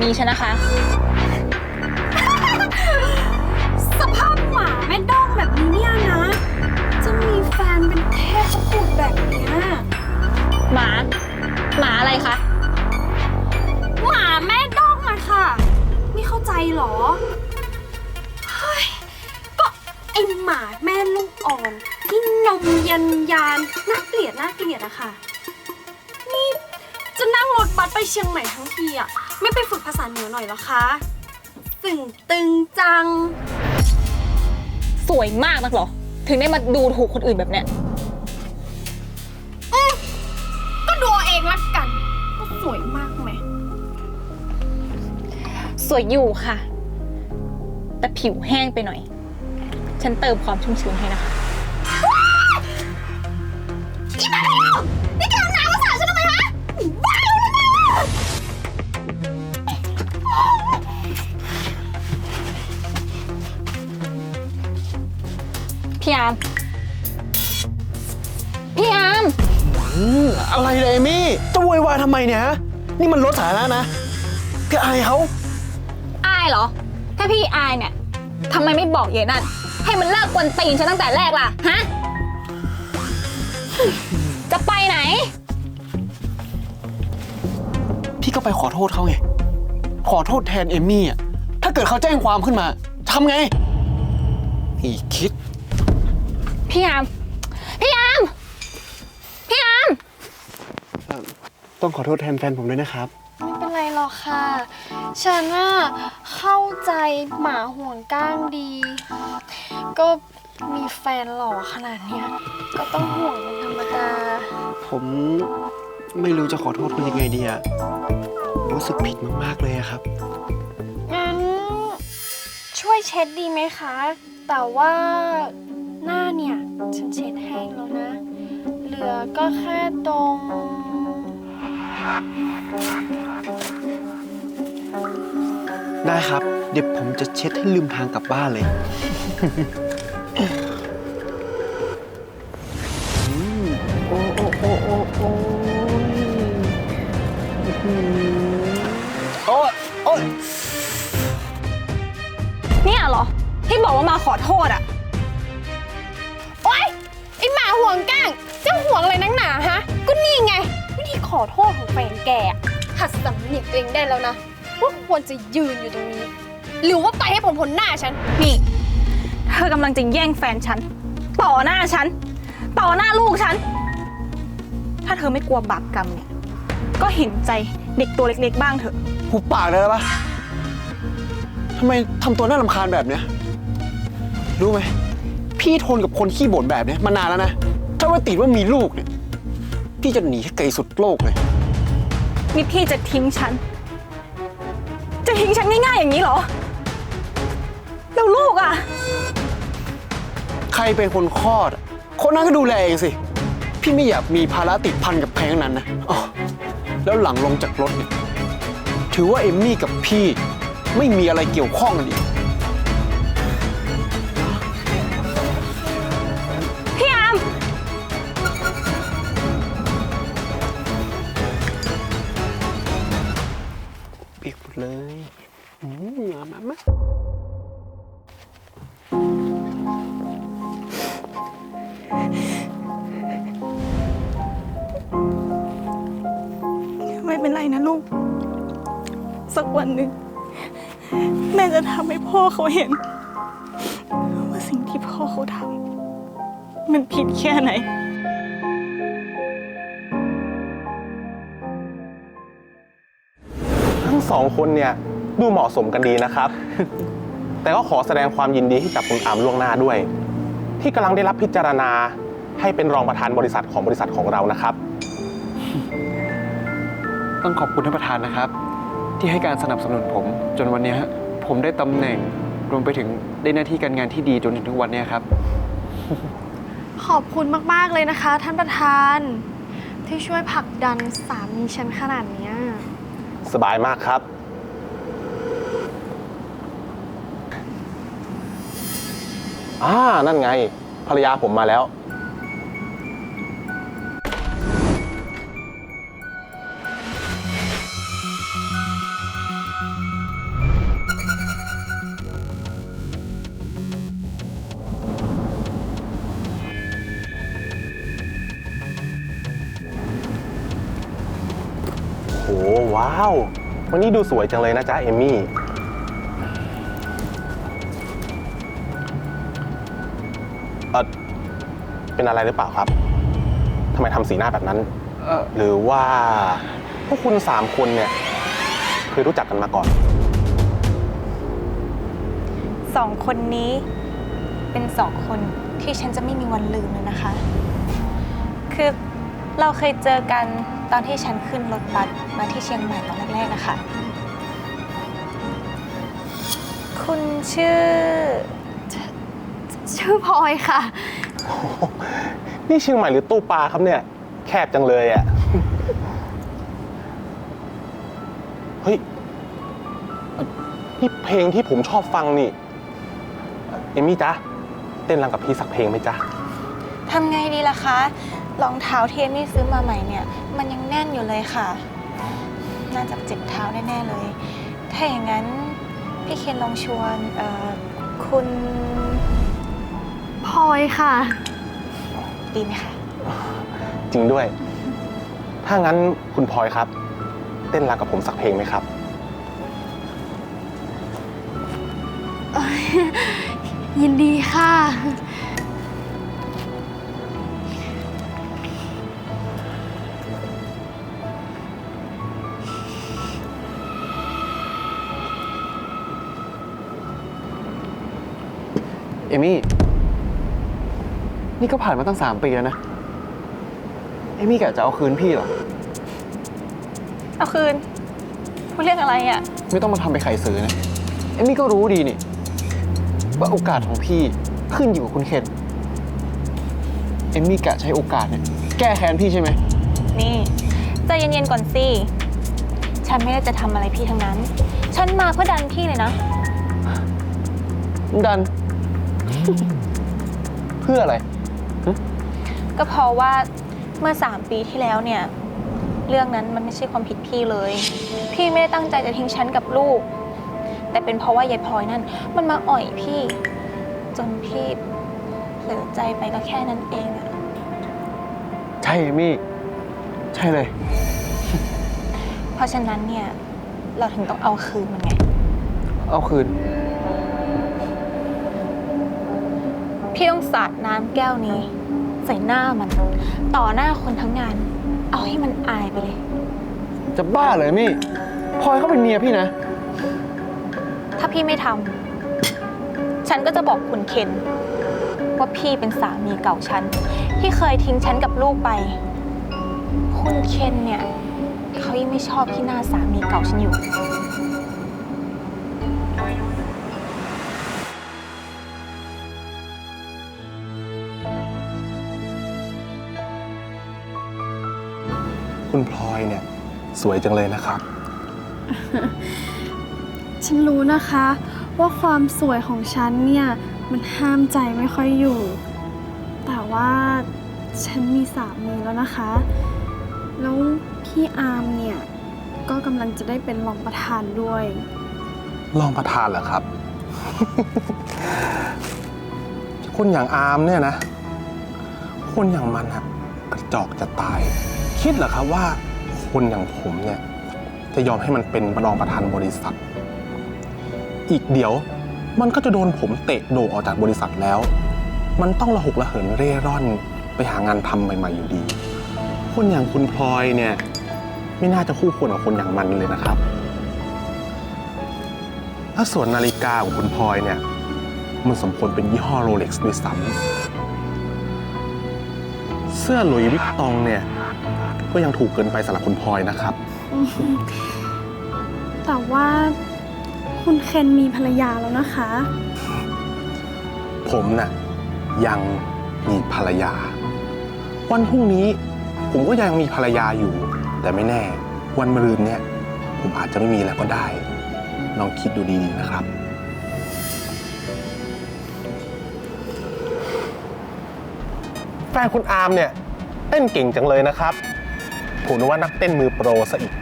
มีฉันนะคะ สภาพหมาแม่ด้องแบบนี้เนี่ยนะ จะมีแฟนเป็นเทพบุตรแบบเนี้ยหมา หมาอะไรคะ หมาแม่ด้องอะค่ะ ไม่เข้าใจเหรอ เฮ้ย ก็ไอหมาแม่ลูกอ่อน ที่นมยันยานน่าเกลียดน่าเกลียดอะค่ะ นี่จะนั่งรถบัสไปเชียงใหม่ทั้งทีอะ ไม่ไปฝึกภาษาเหนือหน่อยเหรอคะตึงตึงจัง สวยมากนักเหรอ ถึงได้มาดูถูกคนอื่นแบบเนี้ยก็ดูเอาเองละกันว่าสวยมากไหม สวยอยู่ค่ะ แต่ผิวแห้งไปหน่อย ฉันเติมความชุ่มชื้นให้นะคะ พี่อาร์มพี่อาร์มอืมอะไรเลยเอมี่จะโวยวายทำไมเนี่ยฮะนี่มันรถสาธารณะนะพี่อายเขาอายเหรอ ถ้าพี่อายเนี่ยทำไมไม่บอกเยนั่น ให้มันเลิกกวนตีนฉันตั้งแต่แรกล่ะ ฮะ จะไปไหน พี่ก็ไปขอโทษเขาไง ขอโทษแทนเอมี่อะถ้าเกิดเขาแจ้งความขึ้นมาทำไง อีคิด พี่อาร์มพี่อาร์มพี่อาร์มต้องขอโทษแทนแฟนผมด้วยนะครับ ไม่เป็นไรหรอกค่ะ ฉันน่ะเข้าใจหมาห่วงก้างดี ก็มีแฟนหล่อขนาดเนี้ย ก็ต้องห่วงเป็นธรรมดา ผมไม่รู้จะขอโทษคุณยังไงดีอะรู้สึกผิดมากๆเลยอะครับ งั้นช่วยเช็ดดีไหมคะ แต่ว่า หน้าเนี่ย ฉันเช็ดแห้งแล้วนะ เหลือก็แค่ตรง ได้ครับ เดี๋ยวผมจะเช็ดให้ลืมทางกลับบ้านเลย อืมโอ้โอ้โอ้โอ้โอ้ยอื้อหือโอ้ยโอ้ย เนี่ยเหรอ ที่บอกว่ามาขอโทษอะ ตัวเองได้แล้วนะว่าควรจะยืนอยู่ตรงนี้ หรือว่าไปให้ผลผลหน้าฉัน นี่ เธอกำลังจะแย่งแฟนฉัน ต่อหน้าฉัน ต่อหน้าลูกฉัน ถ้าเธอไม่กลัวบาปกรรมเนี่ย ก็เห็นใจเด็กตัวเล็กๆ บ้างเถอะ หุบปากได้แล้วปะทำไมทำตัวน่ารำคาญแบบเนี้ย รู้ไหม พี่ทนกับคนขี้บ่นแบบเนี้ยมานานแล้วนะ ถ้าว่าติดว่ามีลูกเนี่ย พี่จะหนีให้ไกลสุดโลกเลย ที่พี่จะทิ้งฉัน จะทิ้งฉันง่ายๆอย่างนี้เหรอ แล้วลูกอะ ใครเป็นคนคลอดอะคนนั้นก็ดูแลเองสิ พี่ไม่อยากมีภาระติดพันกับใครทั้งนั้นนะอ๋อแล้วหลังลงจากรถเนี่ยถือว่าเอมมี่กับพี่ไม่มีอะไรเกี่ยวข้องกันอีก เปียเลยอืมมามามาไม่เป็นไรนะลูก สักวันหนึ่งแม่จะทำให้พ่อเขาเห็น ว่าสิ่งที่พ่อเขาทำมันผิดแค่ไหน สองคนเนี่ยดูเหมาะสมกันดีนะครับ แต่ก็ขอแสดงความยินดีให้กับคุณอามล่วงหน้าด้วย ที่กำลังได้รับพิจารณาให้เป็นรองประธานบริษัทของบริษัทของเรานะครับ ต้องขอบคุณท่านประธานนะครับ ที่ให้การสนับสนุนผม จนวันเนี้ยผมได้ตำแหน่งรวมไปถึงได้หน้าที่การงานที่ดีจนถึงทุกวันเนี้ยครับ ขอบคุณมาก ๆ เลยนะคะ ท่านประธานที่ช่วยผลักดันสามีฉันขนาดเนี้ย สบายมากครับอ่านั่นไง ภรรยาผมมาแล้ว ว้าว วันนี้ดูสวยจังเลยนะจ๊ะเอมมี่ เออเป็นอะไรหรือเปล่าครับทำไมทำสีหน้าแบบนั้น เออหรือว่า พวกคุณสามคนเนี่ย เคยรู้จักกันมาก่อน สองคนนี้เป็นสองคนที่ฉันจะไม่มีวันลืมเลยนะคะ คือเราเคยเจอกัน ตอนที่ฉันขึ้นรถบัสมาที่เชียงใหม่ตอนแรกๆนะคะ คุณชื่อ ชื่อพลอยค่ะนี่เชียงใหม่หรือตู้ปลาครับเนี่ย แคบจังเลยอะ่ะ เฮ้ย นี่เพลงที่ผมชอบฟังนี่เอมมี่จ๊ะ เต้นรำกับพี่สักเพลงไหมจ๊ะ ทำไงดีล่ะคะ รองเท้าที่เอมี่ซื้อมาใหม่เนี่ย มันยังแน่นอยู่เลยค่ะ น่าจะเจ็บเท้าแน่ๆเลย ถ้าอย่างนั้นพี่เคนลองชวนเอ่อคุณพลอยค่ะ ดีไหมคะจริงด้วย ถ้างั้นคุณพลอยครับ เต้นรำกับผมสักเพลงไหมครับ ยินดีค่ะ เอมี่ นี่ก็ผ่านมาตั้งสามปีแล้วนะ เอมี่กะจะเอาคืนพี่เหรอ เอาคืนพูดเรื่องอะไรอะ่ะ ไม่ต้องมาทำไปนไข่สือนะ เอมี่ก็รู้ดีนี่ ว่าโอกาสของพี่ขึ้นอยู่กับคุณเคนเอมี่กะใช้โอกาสเนี่ยแก้แค้นพี่ใช่ไหม นี่ใจเย็นๆก่อนสิ ฉันไม่ได้จะทำอะไรพี่ทั้งนั้น ฉันมาเพื่อดันพี่เลยนะ ดัน เพื่ออะไร ก็เพราะว่าเมื่อสามปีที่แล้วเนี่ย เรื่องนั้นมันไม่ใช่ความผิดพี่เลย พี่ไม่ได้ตั้งใจจะทิ้งฉันกับลูก แต่เป็นเพราะว่ายายพลอยนั่น มันมาอ่อยพี่ จนพี่เผลอใจไปก็แค่นั้นเองอะใช่เอมี่ ใช่เลย เพราะฉะนั้นเนี่ย เราถึงต้องเอาคืนมันไง เอาคืน พี่ต้องสาดน้ำแก้วนี้ ใส่หน้ามัน ต่อหน้าคนทั้งงาน เอาให้มันอายไปเลย จะบ้าเลยมี่พลอยเขาเป็นเมียพี่นะ ถ้าพี่ไม่ทำฉันก็จะบอกคุณเคนว่าพี่เป็นสามีเก่าฉัน ที่เคยทิ้งฉันกับลูกไป คุณเคนเนี่ย เขายังไม่ชอบที่หน้าสามีเก่าฉันอยู่ คุณพลอยเนี่ย สวยจังเลยนะครับ ฉันรู้นะคะ ว่าความสวยของฉันเนี่ย มันห้ามใจไม่ค่อยอยู่ แต่ว่าฉันมีสามีแล้วนะคะ แล้วพี่อาร์มเนี่ย ก็กำลังจะได้เป็นรองประธานด้วยรองประธานเหรอครับ คนอย่างอาร์มเนี่ยนะ คนอย่างมันอะกระจอกจะตาย คิดเหรอครับว่าคนอย่างผมเนี่ยจะยอมให้มันเป็นรองประธานบริษัท อีกเดี๋ยวมันก็จะโดนผมเตะโดออกจากบริษัทแล้ว มันต้องระหกระเหินเร่ร่อนไปหางานทำใหม่ๆอยู่ดี คนอย่างคุณพลอยเนี่ยไม่น่าจะคู่ควรกับคนอย่างมันเลยนะครับ ถ้าส่วนนาฬิกาของคุณพลอยเนี่ยมันสมควรเป็นยี่ห้อโรเล็กซ์ด้วยซ้ำเสื้อหลุยส์วิกตองเนี่ย ก็ยังถูกเกินไปสำหรับคุณพลอยนะครับ แต่ว่าคุณเคนมีภรรยาแล้วนะคะ ผมน่ะยังมีภรรยา วันพรุ่งนี้ผมก็ยังมีภรรยาอยู่ แต่ไม่แน่ วันมะรืนเนี่ยผมอาจจะไม่มีแล้วก็ได้ลองคิดดูดีๆนะครับ แฟนคุณอาร์มเนี่ยเต้นเก่งจังเลยนะครับ ผมนึกว่านักเต้นมือโปรซะอีก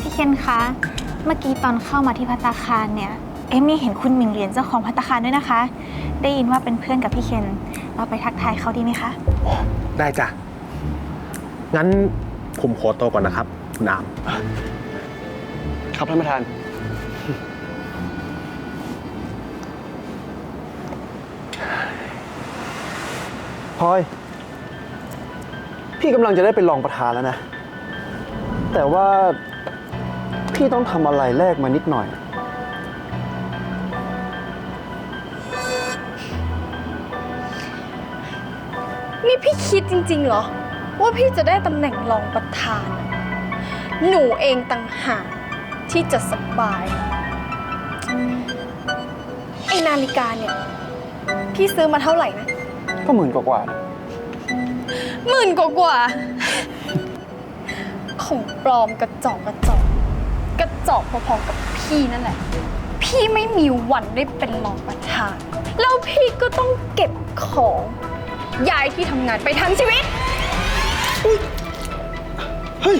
พี่เคนคะ เมื่อกี้ตอนเข้ามาที่พัตตาคารเนี่ย เอมมี่เห็นคุณหมิงเหรียญเจ้าของพัตตาคารด้วยนะคะ ได้ยินว่าเป็นเพื่อนกับพี่เคนเราไปทักทายเขาดีไหมคะ ได้จ้ะ งั้นผมขอตัวก่อนนะครับ คุณอาม ครับท่านประธาน พลอย พี่กำลังจะได้เป็นรองประธานแล้วนะ แต่ว่าพี่ต้องทำอะไรแลกมานิดหน่อย นี่พี่คิดจริงๆเหรอ ว่าพี่จะได้ตำแหน่งรองประธาน หนูเองต่างหากที่จะสบาย ไอนาฬิกาเนี่ย พี่ซื้อมาเท่าไหร่นะ ก็หมื่นกว่าๆนะหมื่นกว่ากว่าๆของปลอมกระจอกกระจอกกระจอกพอๆกับพี่นั่นแหละ พี่ไม่มีวันได้เป็นรองประธาน แล้วพี่ก็ต้องเก็บของย้ายที่ทำงานไปทั้งชีวิต เฮ้ย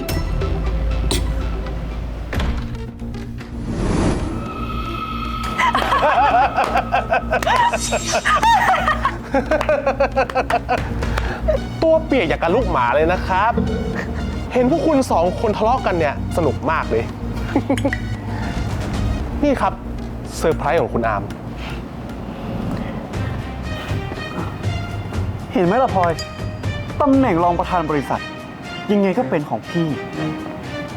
ตัวเปียกอย่างกับลูกหมาเลยนะครับ เห็นพวกคุณสองคนทะเลาะกันเนี่ยสนุกมากเลย นี่ครับเซอร์ไพรส์ของคุณอาม เห็นไหมล่ะพลอย ตำแหน่งรองประธานบริษัท ยังไงก็เป็นของพี่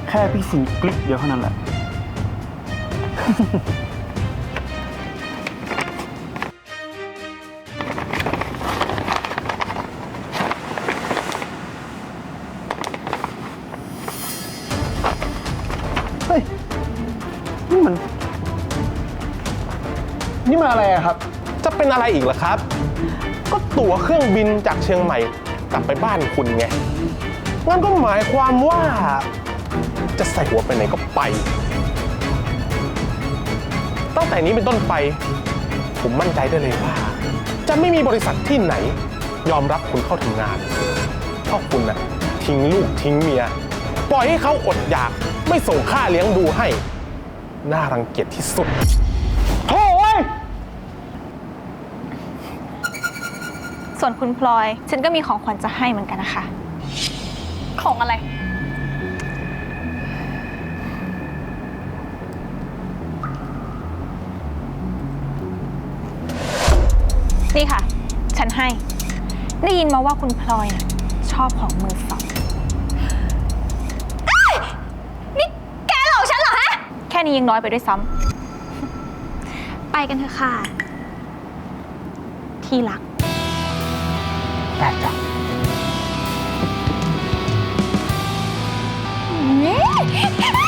แค่พี่สินกลิกเดียวเท่านั้นแหละ มันอะไรอะครับ จะเป็นอะไรอีกล่ะครับ ก็ตั๋วเครื่องบินจากเชียงใหม่กลับไปบ้านคุณไง งั้นก็หมายความว่า จะใส่หัวไปไหนก็ไป ตั้งแต่นี้เป็นต้นไป ผมมั่นใจได้เลยว่า จะไม่มีบริษัทที่ไหน ยอมรับคุณเข้าทำงาน เพราะคุณน่ะทิ้งลูกทิ้งเมีย ปล่อยให้เขาอดอยากไม่ส่งค่าเลี้ยงดูให้ น่ารังเกียจที่สุด โถ่เว้ย ส่วนคุณพลอย ฉันก็มีของขวัญจะให้เหมือนกันนะคะ ของอะไร นี่ค่ะ ฉันให้ ได้ยินมาว่าคุณพลอยน่ะชอบของมือสอง นี่แกหลอกฉันเหรอฮะ แค่นี้ยังน้อยไปด้วยซ้ำ ไปกันเถอะค่ะ ที่รัก ねえ。